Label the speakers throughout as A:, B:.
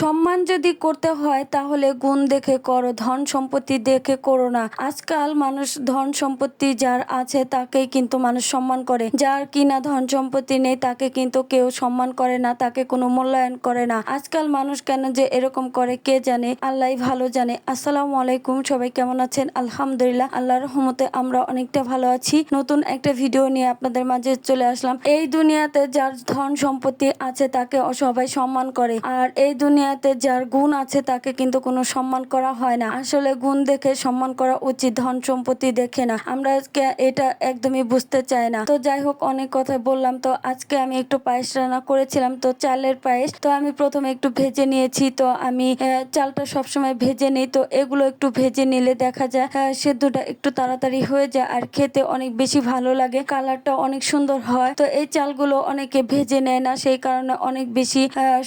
A: সম্মান যদি করতে হয়, তাহলে গুণ দেখে করো, ধন সম্পত্তি দেখে করো না। আজকাল মানুষ ধন সম্পত্তি যার আছে, তাকেই কিন্তু মানুষ সম্মান করে। যার কিনা ধন সম্পত্তি নেই, তাকে কিন্তু কেউ সম্মান করে না, তাকে কোনো মূল্যায়ন করে না। আজকাল মানুষ কেন যে এরকম করে, কে জানে? আল্লাহ ভালো জানে। আসসালামু আলাইকুম, সবাই কেমন আছেন? আলহামদুলিল্লাহ আল্লাহ রহমতে আমরা অনেকটা ভালো আছি। নতুন একটা ভিডিও নিয়ে আপনাদের মাঝে চলে আসলাম। এই দুনিয়াতে যার ধন সম্পত্তি আছে, তাকে সবাই সম্মান করে। আর এই দুনিয়াতে যার গুণ আছে তাকে কিন্তু কোনো সম্মান করা হয় না। আসলে গুণ দেখে সম্মান করা উচিত, ধন সম্পত্তি দেখে না। আমরা এটা একদমই বুঝতে চাই না। তো যাই হোক, অনেক কথা বললাম। তো আজকে আমি একটু পায়েস রান্না করেছিলাম। তো চালের পায়েস তো আমি প্রথমে একটু ভেজে নিয়েছি। তো আমি চালটা সবসময় ভেজে নিই। তো এগুলো একটু ভেজে নিলে দেখা যায় সেদ্ধটা একটু তাড়াতাড়ি হয়ে যায় আর খেতে অনেক বেশি ভালো লাগে। কালারটা অনেক সুন্দর হয়। তো এই চালগুলো অনেকে ভেজে নেয় না। সেই কারণে অনেক বেশি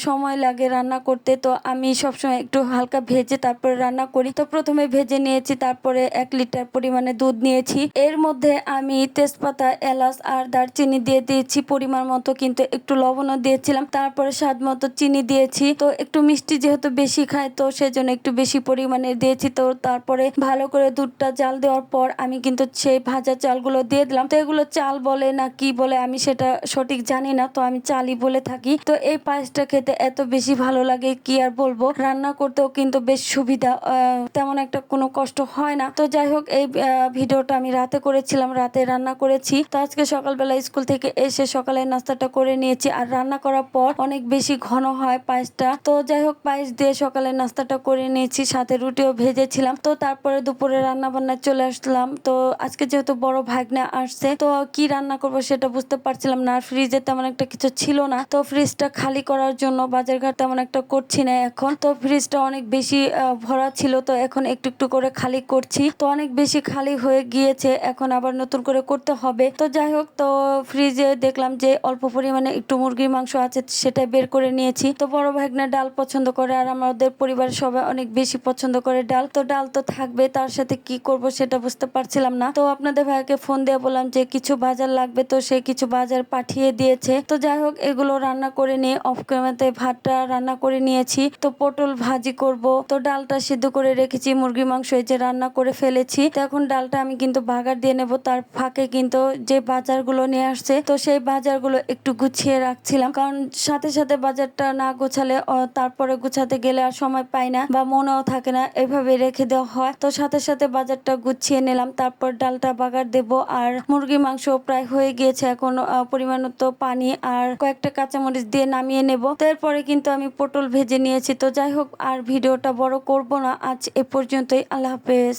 A: সময় লাগে রান্না করতে। তো আমি সবসময় একটু হালকা ভেজে তারপরে রান্না করি। তো প্রথমে ভেজে নিয়েছি, তারপরে এক লিটার পরিমাণে দুধ নিয়েছি। এর মধ্যে আমি তেজপাতা, এলাচ আর দারচিনি দিয়ে দিয়েছি পরিমাণ মতো, কিন্তু একটু লবণও দিয়েছিলাম। তারপরে স্বাদ মতো চিনি দিয়েছি। তো একটু মিষ্টি যেহেতু বেশি খায়, তো সেজন্য একটু বেশি পরিমাণে দিয়েছি। তো তারপরে ভালো করে দুধটা জাল দেওয়ার পর আমি কিন্তু সেই ভাজা চালগুলো দিয়ে দিলাম। তো এগুলো চাল বলে না কি বলে আমি সেটা সঠিক জানি না, তো আমি চালই বলে থাকি। তো এই পায়েসটা খেতে এত বেশি ভালো লাগে কি আর বলব? রান্না করতেও কিন্তু বেশ সুবিধা তেমন একটা কোনো কষ্ট হয় না। তো যাই হোক, এই ভিডিওটা আমি রাতে করেছিলাম, রাতে রান্না করেছি। তো আজকে সকালবেলা স্কুল থেকে এসে সকালে নাস্তাটা করে নিয়েছি। আর রান্না করার পর অনেক বেশি ঘন হয় পায়েসটা। তো যাই হোক, পায়েস দিয়ে সকালে নাস্তাটা করে নিয়েছি, সাথে রুটিও ভেজেছিলাম। তো তারপরে দুপুরে রান্না বান্নায় চলে আসলাম। তো আজকে যেহেতু বড় ভাগ্নে আসছে, তো কি রান্না করব সেটা বুঝতে পারছিলাম না। আর ফ্রিজে তেমন একটা কিছু ছিল না। তো ফ্রিজটা খালি করার জন্য বাজার ঘাট তেমন একটা করছি না এখন। তো ফ্রিজটা অনেক বেশি ভরা ছিল, তো এখন একটু একটু করে খালি করছি। তো অনেক বেশি খালি হয়ে গিয়েছে, এখন আবার নতুন করে করতে হবে। তো যাই হোক, তো ফ্রিজে দেখলাম যে অল্প পরিমাণে একটু মুরগির মাংস আছে, সেটা বের করে নিয়েছি। তো বড় ভাগনা ডাল পছন্দ করে, আর আমাদের পরিবারের সবাই অনেক বেশি পছন্দ করে ডাল। তো ডাল তো থাকবে, তার সাথে কি করব সেটা বুঝতে পারছিলাম না। তো আপনাদের ভাইকে ফোন দিয়ে বললাম যে কিছু বাজার লাগবে, তো সে কিছু বাজার পাঠিয়ে দিয়েছে। তো যাই হোক, এগুলো রান্না করে নিয়ে অফ ক্যামেরাতে ভাতটা রান্না করে নিয়েছি তো পটল ভাজি করব, তো ডালটা সিদ্ধ করে রেখেছি মুরগি মাংস এই যে রান্না করে ফেলেছি। তো এখন ডালটা আমি কিন্তু বাগার দিয়ে নেব, তার ফাঁকে কিন্তু যে বাজারগুলো নিয়ে আসছে, তো সেই বাজারগুলো একটু গুছিয়ে রাখছিলাম। কারণ সাথে সাথে বাজারটা না গোছালে তারপরে গুছাতে গেলে আর সময় পাই না বা মনেও থাকে না, এভাবে রেখে দেওয়া হয়। তো সাথে সাথে বাজারটা গুছিয়ে নিলাম, তারপর ডালটা বাগার দেব। আর মুরগি মাংস প্রায় হয়ে গিয়েছে এখন পরিমাণ পানি আর কয়েকটা কাঁচামরিচ দিয়ে নামিয়ে নেব। তারপরে কিন্তু আমি পটল ভেজে নিয়েছি। তো যাই হোক, আর ভিডিওটা বড় করব না। আজ এ পর্যন্তই। আল্লাহ হাফেজ।